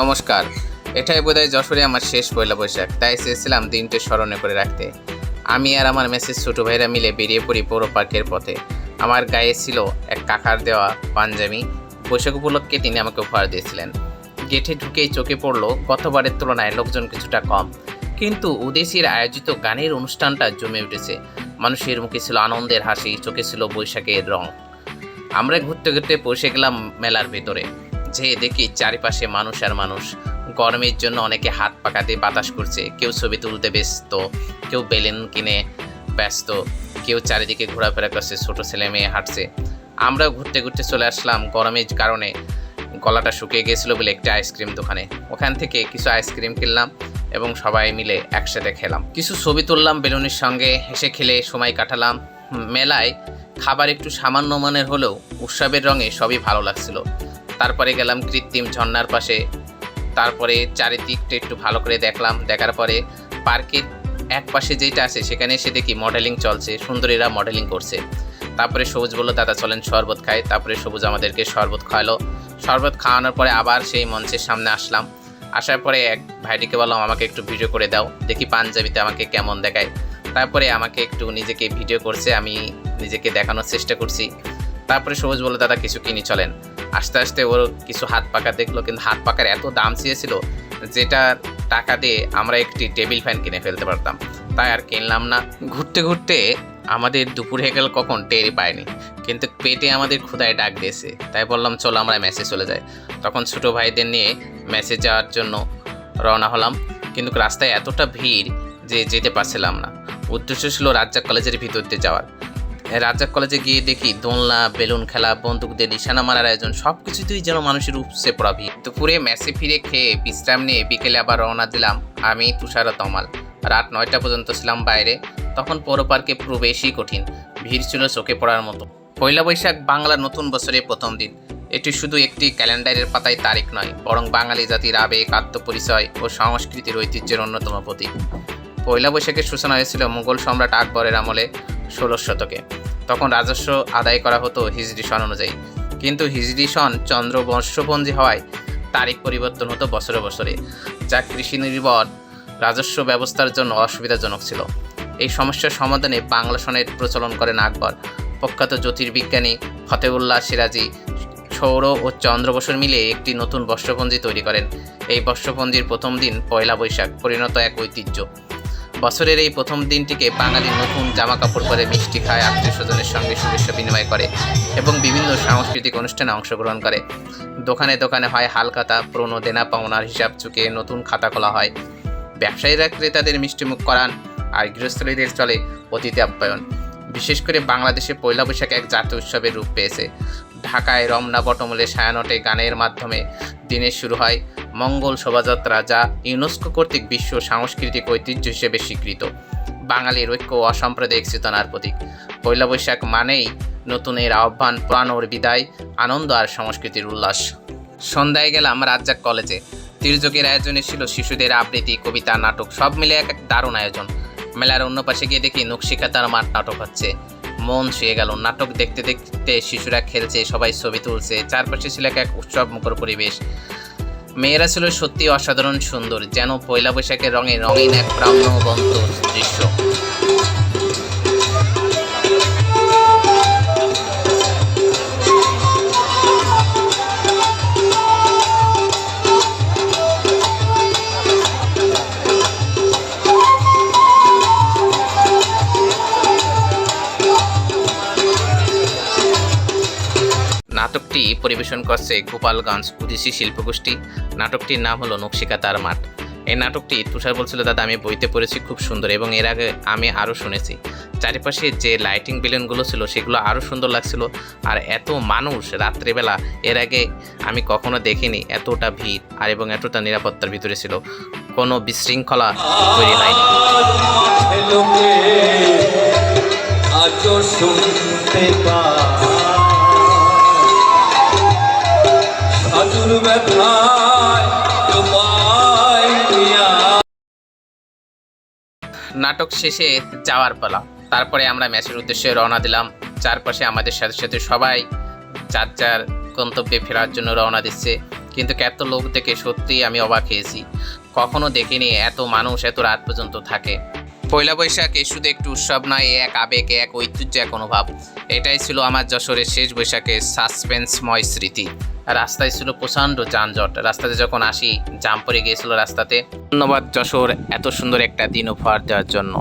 নমস্কার। এটাই বোধহয় যশোরে আমার শেষ পয়লা বৈশাখ, তাই চেয়েছিলাম দিনটি স্মরণে করে রাখতে। আমি আর আমার মেসেজ ছোটো ভাইরা মিলে বেরিয়ে পড়ি পৌর পার্কের পথে। আমার গায়ে ছিল এক কাকার দেওয়া পাঞ্জাবি। বৈশাখ উপলক্ষে তিনি আমাকে উপহার দিয়েছিলেন। গেটে ঢুকেই চোখে পড়ল, গতবারের তুলনায় লোকজন কিছুটা কম। কিন্তু উদেশির আয়োজিত গানের অনুষ্ঠানটা জমে উঠেছে। মানুষের মুখে ছিল আনন্দের হাসি, চোখে ছিল বৈশাখের রং। আমরা ঘুরতে ঘুরতে পৌঁছে গেলাম মেলার ভেতরে। যে দেখি চারিপাশে মানুষ আর মানুষ। গরমের জন্য অনেকে হাত পাকাতে বাতাস করছে। কেউ ছবি তুলতে ব্যস্ত, কেউ বেলুন কিনে ব্যস্ত, কেউ চারিদিকে ঘোরাফেরা করছে, ছোট ছেলে মেয়ে হাঁটছে। আমরা ঘুরতে ঘুরতে চলে আসলাম গরমের কারণে। গলাটা শুকিয়ে গেছিল বলে একটা আইসক্রিম দোকানে। ওখান থেকে কিছু আইসক্রিম কিনলাম এবং সবাই মিলে একসাথে খেলাম। কিছু ছবি তুললাম, বেলুনের সঙ্গে হেসে খেলে সময় কাটালাম। মেলায় খাবার একটু সামান্য মানের হলেও উৎসবের রঙে সবই ভালো লাগছিল। তারপরে গেলাম কৃত্রিম ঝর্ণার পাশে। তারপরে চারিদিকটা একটু ভালো করে দেখলাম। দেখার পরে পার্কের এক পাশে যেটা আছে, সেখানে এসে দেখি মডেলিং চলছে, সুন্দরীরা মডেলিং করছে। তারপরে সবুজ বলল, দাদা চলেন, শরবত খাই। তারপরে সবুজ আমাদেরকে শরবত খাওয়ালো। শরবত খাওয়ানোর পরে আবার সেই মঞ্চের সামনে আসলাম। আসার পরে এক ভাইটিকে বললাম, আমাকে একটু ভিডিও করে দাও, দেখি পাঞ্জাবিতে আমাকে কেমন দেখায়। তারপরে আমাকে একটু নিজেকে ভিডিও করছে, আমি নিজেকে দেখানোর চেষ্টা করছি। তারপরে সবুজ বলল, দাদা, কিছু কিনি, চলেন। আস্তে আস্তে ওর কিছু হাত পাকা দেখল, কিন্তু হাত পাকার এত দাম চেয়েছিল যেটা টাকা দিয়ে আমরা একটি টেবিল ফ্যান কিনে ফেলতে পারতাম। তাই আর কিনলাম না। ঘুরতে ঘুরতে আমাদের দুপুর হয়ে গেল, কখন টেরই পায়নি কিন্তু পেটে আমাদের ক্ষুদায় ডাক দিয়েছে। তাই বললাম, চলো আমরা মেসে চলে যাই। তখন ছোটো ভাইদের নিয়ে মেসে যাওয়ার জন্য রওনা হলাম। কিন্তু রাস্তায় এতটা ভিড় যে যেতে পারছিলাম না। উদ্দেশ্য ছিল রাজ্জাক কলেজের ভিতর দিয়ে যাওয়ার। রাজ্জাক কলেজে গিয়ে দেখি দোলনা, বেলুন খেলা বন্দুক দিয়ে নিশানা মারার আয়োজন সব কিছুতেই যেন মানুষের উপসে পড়া ভিড়। দুপুরে মেসে ফিরে খেয়ে বিশ্রাম নিয়ে বিকেলে আবার রওনা দিলাম আমি তুষার তমাল। রাত নয়টা পর্যন্ত ছিলাম বাইরে, তখন পৌর পার্কে প্রবেশই কঠিন, ভিড় ছিল চোখে পড়ার মতো। পয়লা বৈশাখ বাংলার নতুন বছরের প্রথম দিন। এটি শুধু একটি ক্যালেন্ডারের পাতায় তারিখ নয়, বরং বাঙালি জাতির আবেগ, আত্মপরিচয় ও সংস্কৃতির ঐতিহ্যের অন্যতম প্রতীক। পয়লা বৈশাখের সূচনা হয়েছিল মুঘল সম্রাট আকবরের আমলে। ষোলো শতকে। তখন রাজস্ব আদায় করা হতো হিজড়ি সন অনুযায়ী। কিন্তু হিজড়ি সন চন্দ্র বর্ষপঞ্জি হওয়ায় তারিখ পরিবর্তন হতো বছরে বছরে, যা কৃষি নির্ভর রাজস্ব ব্যবস্থার জন্য অসুবিধাজনক ছিল। এই সমস্যার সমাধানে বাংলা সনের প্রচলন করেন আকবর। প্রখ্যাত জ্যোতির্বিজ্ঞানী ফতেউল্লাহ সিরাজি সৌর ও চন্দ্র বছর মিলে একটি নতুন বর্ষপঞ্জি তৈরি করেন। এই বর্ষপঞ্জির প্রথম দিন পয়লা বৈশাখ, পরিণত এক ঐতিহ্য। বছরের এই প্রথম দিনটিকে বাঙালি নতুন জামা কাপড় পরে মিষ্টি খায় আত্মীয় স্বজনের সঙ্গে শুভেচ্ছা বিনিময় করে এবং বিভিন্ন সাংস্কৃতিক অনুষ্ঠানে অংশগ্রহণ করে। দোকানে দোকানে হয় হালখাতা, পুরনো দেনা পাওনার হিসাব চুকে নতুন খাতা খোলা হয়। ব্যবসায়ীরা ক্রেতাদের মিষ্টিমুখ করান আর গৃহস্থলীদের চলে অতিথি আপ্যায়ন। বিশেষ করে বাংলাদেশে পয়লা বৈশাখ এক জাতীয় উৎসবের রূপ পেয়েছে। ঢাকায় রমনা বটমূলে সায়ানটে গানের মাধ্যমে দিনের শুরু হয় মঙ্গল শোভাযাত্রা যা ইউনেস্কো কর্তৃক বিশ্ব সাংস্কৃতিক ঐতিহ্য হিসেবে স্বীকৃত। বাঙালির ঐক্য অসাম্প্রদায়িক চেতনার প্রতীক। পয়লা বৈশাখ মানেই নতুনের আহ্বান, প্রাণর বিদায়, আনন্দ আর সংস্কৃতির উল্লাস। সন্ধ্যায় গেলাম রাজ্জাক কলেজে। তির্যকের আয়োজনে ছিল শিশুদের আবৃত্তি, কবিতা, নাটক, সব মিলে এক এক দারুণ আয়োজন। মেলার অন্য পাশে গিয়ে দেখি নকশিকাতার মাঠ নাটক হচ্ছে। মন ছুঁয়ে গেল, নাটক দেখতে দেখতে শিশুরা খেলছে, সবাই ছবি তুলছে, চারপাশে ছিল এক এক উৎসব মুখর পরিবেশ। মেয়েরা ছিল সত্যি অসাধারণ সুন্দর, যেন পয়লা বৈশাখের রঙে রঙিন এক প্রাণবন্ত দৃশ্য। নাটকটি পরিবেশন করছে গোপালগঞ্জ উদিসি শিল্পগোষ্ঠী। নাটকটির নাম হলো নকশিকা তার মাঠ। এই নাটকটি তুষার বলছিল, দাদা, আমি বইতে পড়েছি, খুব সুন্দর, এবং এর আগে আমি আরও শুনেছি। চারিপাশে যে লাইটিং বেলুনগুলো ছিল, সেগুলো আরও সুন্দর লাগছিল, আর এত মানুষ রাত্রেবেলা, এর আগে আমি কখনো দেখিনি, এতটা ভিড়, আর এবং এতটা নিরাপত্তার ভিতরে ছিল। কোনো বিশৃঙ্খলা তৈরি হয়নি। লোকে নাটক শেষে যাওয়ার পালা। তারপরে আমরা ম্যাচের উদ্দেশ্যে রওনা দিলাম। চারপাশে আমাদের সাথে সাথে সবাই চার চার গন্তব্যে ফেরার জন্য রওনা দিচ্ছে। কিন্তু এত লোক দেখে সত্যিই আমি অবাক হয়েছি। কখনো দেখিনি এত মানুষ এত রাত পর্যন্ত থাকে। পয়লা বৈশাখ এ শুধু একটু উৎসব নয় এক আবেগ, এক ঐতিহ্য, এক অনুভব। এটাই ছিল আমার যশোরের শেষ বৈশাখের সাসপেন্সময় স্মৃতি। রাস্তায় ছিল প্রচণ্ড যানজট। রাস্তাতে যখন আসি, জাম পড়ে গিয়েছিল রাস্তাতে। ধন্যবাদ যশোর এত সুন্দর একটা দিন উপহার দেওয়ার জন্য।